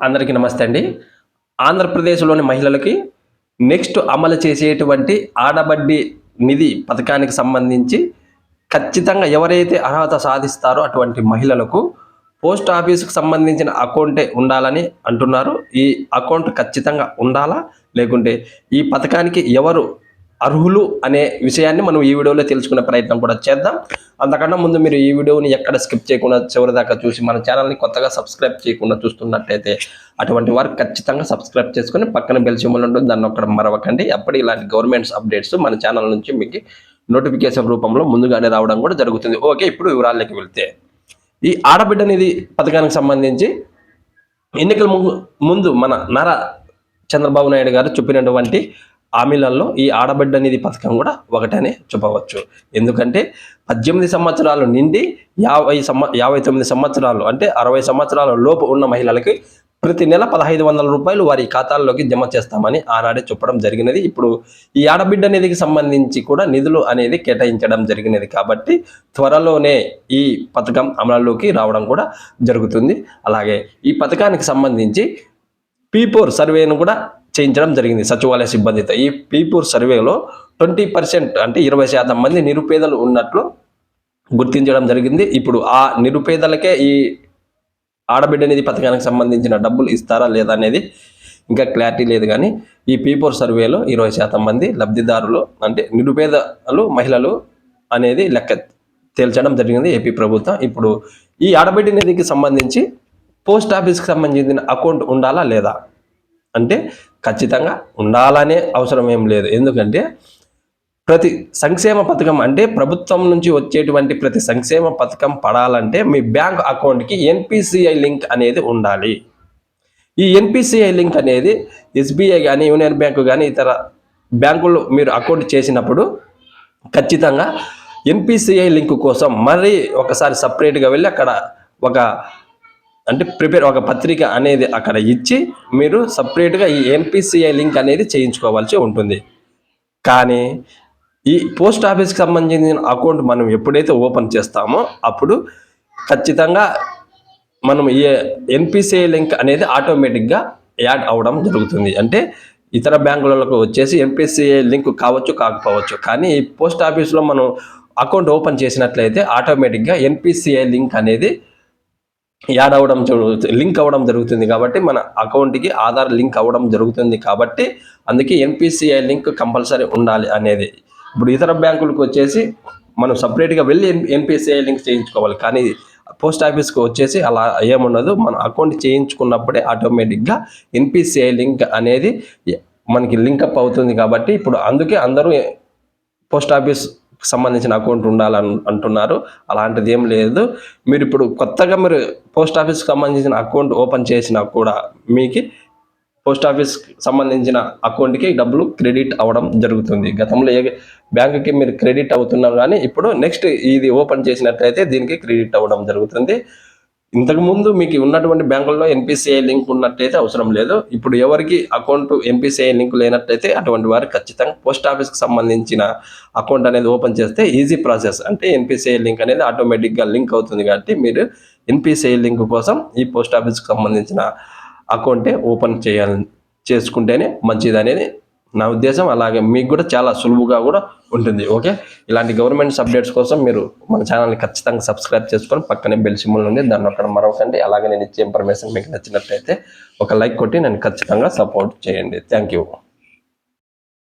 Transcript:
అందరికీ నమస్తే అండి. ఆంధ్రప్రదేశ్లోని మహిళలకి నెక్స్ట్ అమలు చేసేటువంటి ఆడబడ్డి నిధి పథకానికి సంబంధించి ఖచ్చితంగా ఎవరైతే అర్హత సాధిస్తారో అటువంటి మహిళలకు పోస్ట్ ఆఫీస్కి సంబంధించిన అకౌంటే ఉండాలని అంటున్నారు. ఈ అకౌంట్ ఖచ్చితంగా ఉండాలా? లేకుంటే ఈ పథకానికి ఎవరు అర్హులు అనే విషయాన్ని మనం ఈ వీడియోలో తెలుసుకునే ప్రయత్నం కూడా చేద్దాం. అంతకన్నా ముందు మీరు ఈ వీడియోని ఎక్కడ స్కిప్ చేయకుండా చివరి దాకా చూసి మన ఛానల్ని కొత్తగా సబ్స్క్రైబ్ చేయకుండా చూస్తున్నట్టయితే అటువంటి వారు ఖచ్చితంగా సబ్స్క్రైబ్ చేసుకొని పక్కన బెల్చిమ్మలు ఉంటుంది దాన్ని ఒక్కడ మరవకండి. అప్పుడు ఇలాంటి గవర్నమెంట్స్ అప్డేట్స్ మన ఛానల్ నుంచి మీకు నోటిఫికేషన్ రూపంలో ముందుగానే రావడం కూడా జరుగుతుంది. ఓకే ఇప్పుడు వివరాల్లోకి వెళ్తే ఈ ఆడబిడ్డ నిధి పథకానికి సంబంధించి ఎన్నికల ము- ముందు మన నారా చంద్రబాబు నాయుడు గారు చెప్పినటువంటి హామీలలో ఈ ఆడబిడ్డ నిధి పథకం కూడా ఒకటనే చెప్పవచ్చు. ఎందుకంటే పద్దెనిమిది సంవత్సరాలు నిండి యాభై సంవ యాభై తొమ్మిది సంవత్సరాలు అంటే అరవై సంవత్సరాల లోపు ఉన్న మహిళలకి ప్రతి నెల పదహైదు వందల రూపాయలు వారి ఖాతాల్లోకి జమ చేస్తామని ఆనాడే చెప్పడం జరిగినది. ఇప్పుడు ఈ ఆడబిడ్డ నిధికి సంబంధించి కూడా నిధులు అనేది కేటాయించడం జరిగినది కాబట్టి త్వరలోనే ఈ పథకం అమలులోకి రావడం కూడా జరుగుతుంది. అలాగే ఈ పథకానికి సంబంధించి పీపోర్ సర్వేను కూడా చేయించడం జరిగింది. సచివాలయ సిబ్బందితో ఈ పీపూర్ సర్వేలో ట్వంటీ పర్సెంట్ అంటే ఇరవై శాతం మంది నిరుపేదలు ఉన్నట్లు గుర్తించడం జరిగింది. ఇప్పుడు ఆ నిరుపేదలకే ఈ ఆడబిడ్డ నిధి పథకానికి సంబంధించిన డబ్బులు ఇస్తారా లేదా అనేది ఇంకా క్లారిటీ లేదు కానీ ఈ పీపోర్ సర్వేలో ఇరవై శాతం మంది లబ్ధిదారులు అంటే నిరుపేదలు మహిళలు అనేది లెక్క తేల్చడం జరిగింది ఏపీ ప్రభుత్వం. ఇప్పుడు ఈ ఆడబిడ్డ నిధికి సంబంధించి పోస్ట్ ఆఫీస్కి సంబంధించిన అకౌంట్ ఉండాలా లేదా? అంటే ఖచ్చితంగా ఉండాలనే అవసరం ఏం లేదు. ఎందుకంటే ప్రతి సంక్షేమ పథకం అంటే ప్రభుత్వం నుంచి వచ్చేటువంటి ప్రతి సంక్షేమ పథకం పడాలంటే మీ బ్యాంక్ అకౌంట్కి ఎన్పిసిఐ లింక్ అనేది ఉండాలి. ఈ ఎన్పిసిఐ లింక్ అనేది ఎస్బీఐ కానీ యూనియన్ బ్యాంకు కానీ ఇతర బ్యాంకులు మీరు అకౌంట్ చేసినప్పుడు ఖచ్చితంగా ఎన్పిసిఐ లింక్ కోసం మరీ ఒకసారి సపరేట్గా వెళ్ళి అక్కడ ఒక అంటే ప్రిపేర్ ఒక పత్రిక అనేది అక్కడ ఇచ్చి మీరు సపరేట్గా ఈ ఎన్పిసిఐ లింక్ అనేది చేయించుకోవాల్సి ఉంటుంది. కానీ ఈ పోస్ట్ ఆఫీస్కి సంబంధించిన అకౌంట్ మనం ఎప్పుడైతే ఓపెన్ చేస్తామో అప్పుడు ఖచ్చితంగా మనం ఈ ఎన్పిసిఐ లింక్ అనేది ఆటోమేటిక్గా యాడ్ అవడం జరుగుతుంది. అంటే ఇతర బ్యాంకులకు వచ్చేసి ఎన్పిసిఐ లింక్ కావచ్చు కాకపోవచ్చు. కానీ ఈ పోస్ట్ ఆఫీస్లో మనం అకౌంట్ ఓపెన్ చేసినట్లయితే ఆటోమేటిక్గా ఎన్పిసిఐ లింక్ అనేది యాడ్ అవ్వడం లింక్ అవ్వడం జరుగుతుంది కాబట్టి మన అకౌంట్కి ఆధార్ లింక్ అవ్వడం జరుగుతుంది కాబట్టి అందుకే ఎన్పిసిఐ లింక్ కంపల్సరీ ఉండాలి అనేది. ఇప్పుడు ఇతర బ్యాంకులకు వచ్చేసి మనం సపరేట్గా వెళ్ళి ఎన్పిసిఐ లింక్ చేయించుకోవాలి. కానీ పోస్ట్ ఆఫీస్కి వచ్చేసి అలా ఏముండదు. మన అకౌంట్ చేయించుకున్నప్పుడే ఆటోమేటిక్గా ఎన్పిసిఐ లింక్ అనేది మనకి లింక్ అప్ అవుతుంది కాబట్టి ఇప్పుడు అందుకే అందరూ పోస్ట్ ఆఫీస్ సంబంధించిన అకౌంట్ ఉండాలని అంటున్నారు. అలాంటిది ఏం లేదు. మీరు ఇప్పుడు కొత్తగా మీరు పోస్ట్ ఆఫీస్కి సంబంధించిన అకౌంట్ ఓపెన్ చేసినా కూడా మీకు పోస్ట్ ఆఫీస్ సంబంధించిన అకౌంట్కి డబ్బులు క్రెడిట్ అవ్వడం జరుగుతుంది. గతంలో ఏ బ్యాంకుకి మీరు క్రెడిట్ అవుతున్నారు కానీ ఇప్పుడు నెక్స్ట్ ఇది ఓపెన్ చేసినట్లయితే దీనికి క్రెడిట్ అవ్వడం జరుగుతుంది. ఇంతకుముందు మీకు ఉన్నటువంటి బ్యాంకుల్లో ఎన్పిసిఐ లింక్ ఉన్నట్టయితే అవసరం లేదు. ఇప్పుడు ఎవరికి అకౌంట్ ఎన్పిసిఐ లింక్ లేనట్టయితే అటువంటి వారు ఖచ్చితంగా పోస్ట్ ఆఫీస్కి సంబంధించిన అకౌంట్ అనేది ఓపెన్ చేస్తే ఈజీ ప్రాసెస్. అంటే ఎన్పిసిఐ లింక్ అనేది ఆటోమేటిక్గా లింక్ అవుతుంది కాబట్టి మీరు ఎన్పిసిఐ లింక్ కోసం ఈ పోస్ట్ ఆఫీస్కి సంబంధించిన అకౌంటే ఓపెన్ చేయాలి చేసుకుంటేనే మంచిది అనేది నా ఉద్దేశం అలాగే మీకు కూడా చాలా సులువుగా కూడా ఉంటుంది ఓకే? ఇలాంటి గవర్నమెంట్ అప్డేట్స్ కోసం మీరు మన ఛానల్ని ఖచ్చితంగా సబ్స్క్రైబ్ చేసుకొని పక్కనే బెల్ సింబల్ ఉంది దాన్ని అక్కడ మరొకండి అలాగే నేను ఇచ్చే ఇన్ఫర్మేషన్ మీకు నచ్చినట్లయితే ఒక లైక్ కొట్టి నన్ను ఖచ్చితంగా సపోర్ట్ చేయండి. Thank you